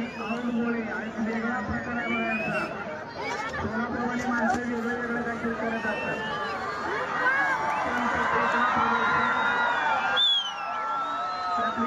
आणि आणि माणसं वेगळं वेगळं काहीतरी करत असतात.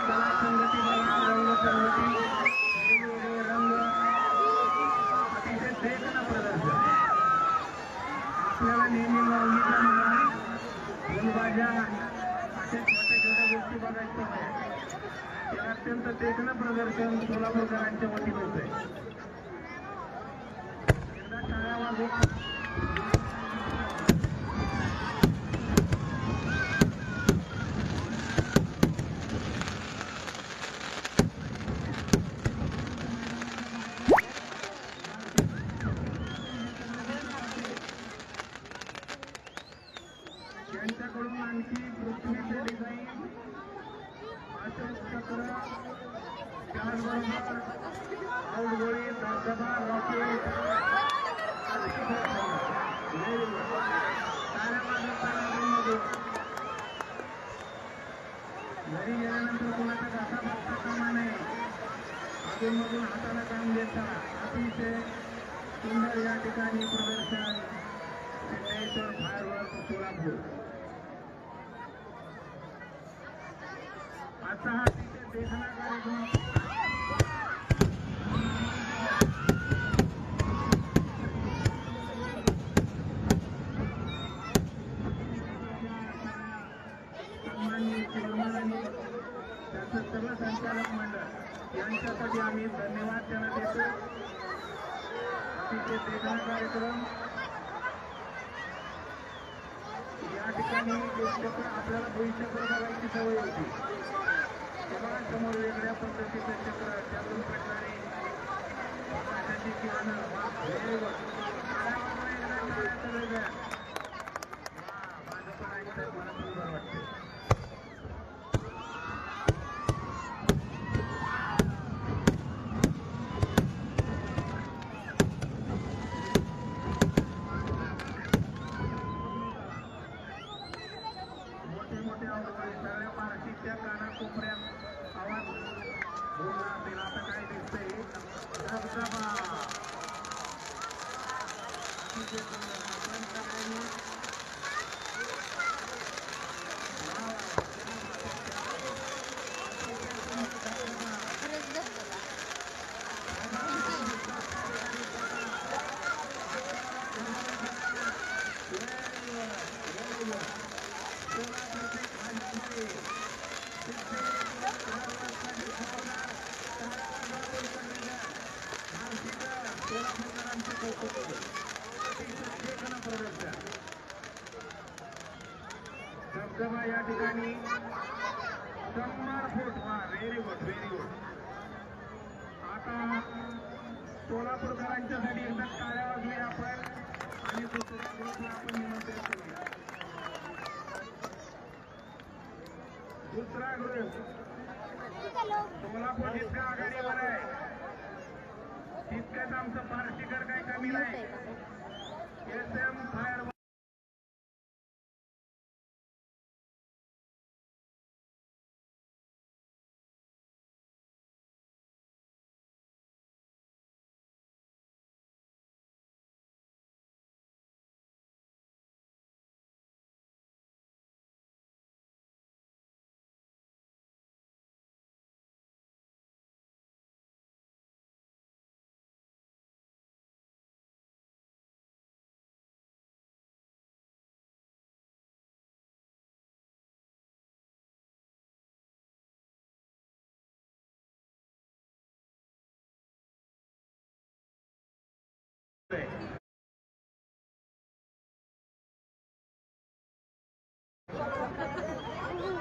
बघा रंग संगती वेगवेगळे रंग अतिशय देखणं प्रदर्शन आपल्याला नेहमी लवंगीच्या म्हणा फुलभाज्या अशा छोट्या छोट्या गोष्टी बघायच्या नाही हे अत्यंत दर्शन सोलापूरकरांच्या वतीने होते एकदा टाळ्या वाजवून यांच्याकडून आणखी पृथ्वीचे डिझाईन अशोक चक्र त्याचबरोबर औडगोळी धबधबा रॉकेट. घरी गेल्यानंतर कोणाचा घासा बघता कामा नये. अधूनमधून हाताला काम देता. अतिशय सुंदर या ठिकाणी प्रदर्शन. सिद्धेश्वर फायरवर्क सोलापूर असा हा तिथे देखणा कार्यक्रम सन्माननीय चेअरमन आणि त्याचं सगळं संचालक मंडळ यांच्यासाठी आम्ही धन्यवाद त्यांना देतो अतिशय देखणा कार्यक्रम या ठिकाणी आपल्याला भविष्याकडे बघायची सवय होती. तेव्हा समोर वेगळ्या पद्धतीचं चक्र त्यातून प्रकारे किंवा किरण वेगळ्या माझं पण ऐकतं मला पण बरं वाटतं मोठे मोठे अवघड सगळ्या पार्टीच्या कानाकोपऱ्यात आवाज बोलला असेल आता काय दिसतंय धबधबा अतिशय सुंदर. आपण सगळ्यांनी धबधबा या ठिकाणी शंभर फूट हा व्हेरी गुड व्हेरी गुड आता सोलापूरकरांच्यासाठी एकदा टाळ्या वाजवूया आपण आणि दुसऱ्या ग्रुपला आपण निमंत्रित करूया. दुसरा ग्रुप सोलापूर जितका आघाडीवर आहे तितकंच आमचं पार्टीकर काही कमी नाही. एस एम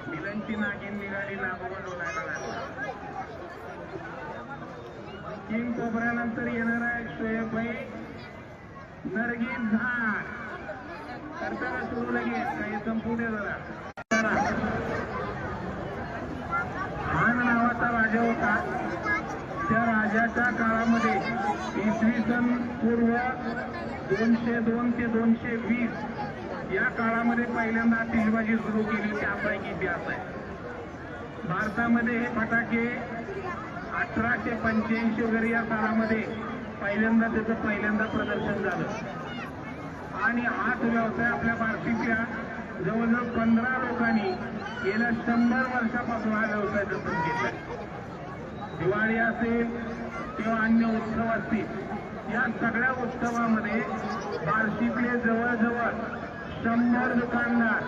मिलनची नागिन निघाली नागोबा डोलायला लागला. किंग कोपऱ्यानंतर येणार आहे शोएबाई नरगीन झाड. करताना सुरू लगेच. काही संपू दे जरा. हान नावाचा राजा होता. त्या राजाच्या काळामध्ये इसवी सन पूर्व दोनशे दोन ते दोनशे वीस या काळामध्ये पहिल्यांदा आतिषबाजी सुरू केली त्यापैकी इतिहास आहे. भारतामध्ये हे फटाके अठराशे पंच्याऐंशी वगैरे या काळामध्ये पहिल्यांदा त्याचं पहिल्यांदा प्रदर्शन झालं. आणि हाच व्यवसाय आपल्या बार्शीच्या जवळजवळ पंधरा लोकांनी गेल्या शंभर वर्षापासून हा व्यवसाय जतन घेतला दिवाळी असेल किंवा अन्य उत्सव असतील या सगळ्या उत्सवामध्ये बार्शीतले जवळजवळ शंभर दुकानदार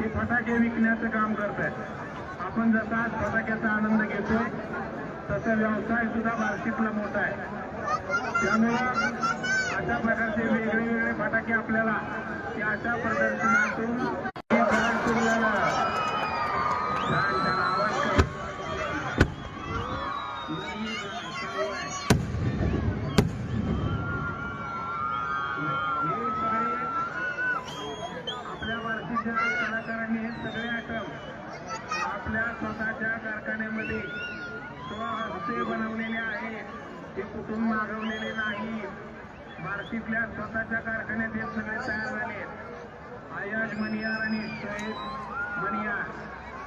हे फटाके विकण्याचं काम करत आहेत आपण जसा आज फटाक्याचा आनंद घेतोय तसा व्यवसाय सुद्धा बार्शीतला मोठा आहे. त्यामुळं अशा प्रकारचे वेगळे वेगळे फटाके आपल्याला या अशा प्रदर्शनातून हे करायला सुरू झालं. छान छान आवाज कर. हे सारे आपल्या बार्शीच्या कलाकारांनी हे सगळे आयटम आपल्या स्वतःच्या कारखान्यामध्ये स्वहस्ते बनवलेले आहेत ते कुठून मागवलेले नाही बार्शीतल्या स्वतःच्या कारखान्यात हे सगळे तयार झाले. आहेत आयाज मनियार आणि शहीद मनियार.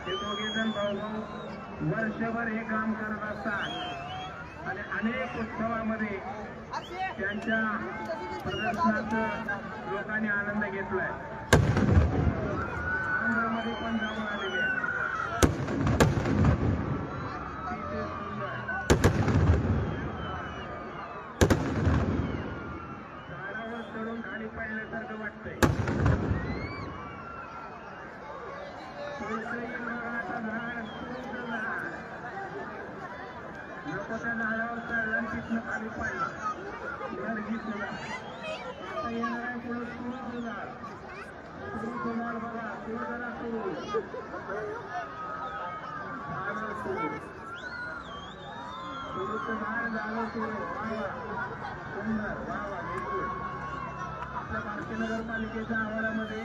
हे दोघे जण भाऊ वर्षभर हे काम करत असतात. आणि अनेक उत्सवामध्ये त्यांच्या प्रदर्शनाचा लोकांनी आनंद घेतलाय. आंध्रमध्ये पण जाऊन आलेले आहेत. अतिशय सुंदर. झाडावर चढून खाली पडल्यासारखं वाटतंय. झाड तुळस झाड. नको त्या झाडावर चढला तिथनं खाली पडला. गर्दी तुला आता येणार आहे पुढे तुळस झाड. तुळस झाड बघा तुळसाला तुळस झाडावर झाड झालं तुळस वा वा. सुंदर. वा वा. आपल्या भारतीय नगरपालिकेच्या आवारामध्ये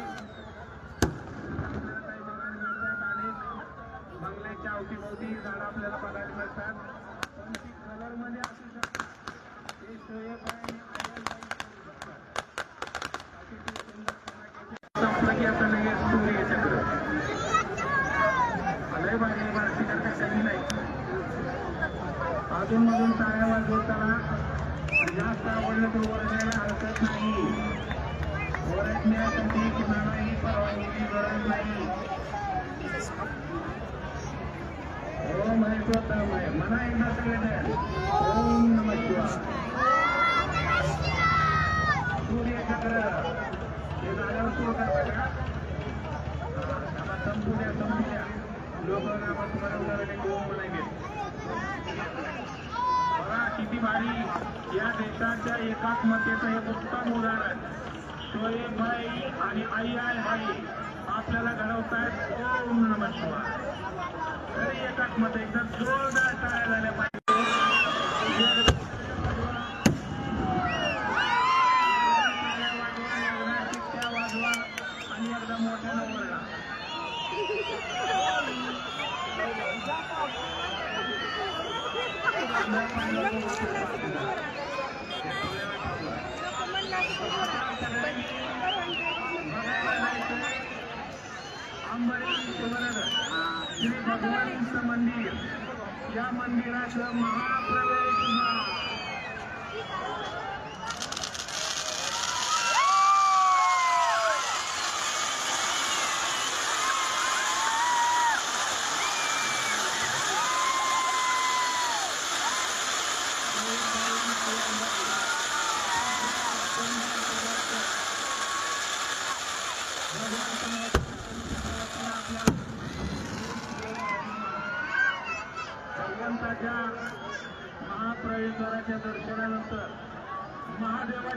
काही बघायला मिळतात अनेक बंगल्याच्या अवतीभोवती झाडं आपल्याला बघायला मिळतात. पण ती कलरमध्ये असू शकतात. ते शोएब आणि की आता लगेच लय भारी नाही. अजून मधून टाळ्या वाजवताना जास्त आवडलं तर ओरडायला हरकत नाही. ओरडण्यासाठी कुणालाही परवानगी गरज नाही ओम ऐकवतामय म्हणा एकदा सगळे ओम नम शिवाय सूर्यचक्र हे। झाल्यावर सुरू करता का त्याला संपू द्या संपू द्या लोक नामात बरोबर आणि ओम म्हणायचे बघा किती भारी या देशाच्या एकात्मतेचं हे उत्तम उदाहरण. शोएब भाई आणि आई आय भाई. आपल्याला घडवतायत ओम नम शिवाय. तरी मध्ये एकदा जोरदार टाळ्या झाल्या. पाहिजे श्री भगवानचं मंदिर या मंदिराचं महाप्रवेश संतांच्या महाप्रवेशद्वाराच्या दर्शनानंतर महादेवा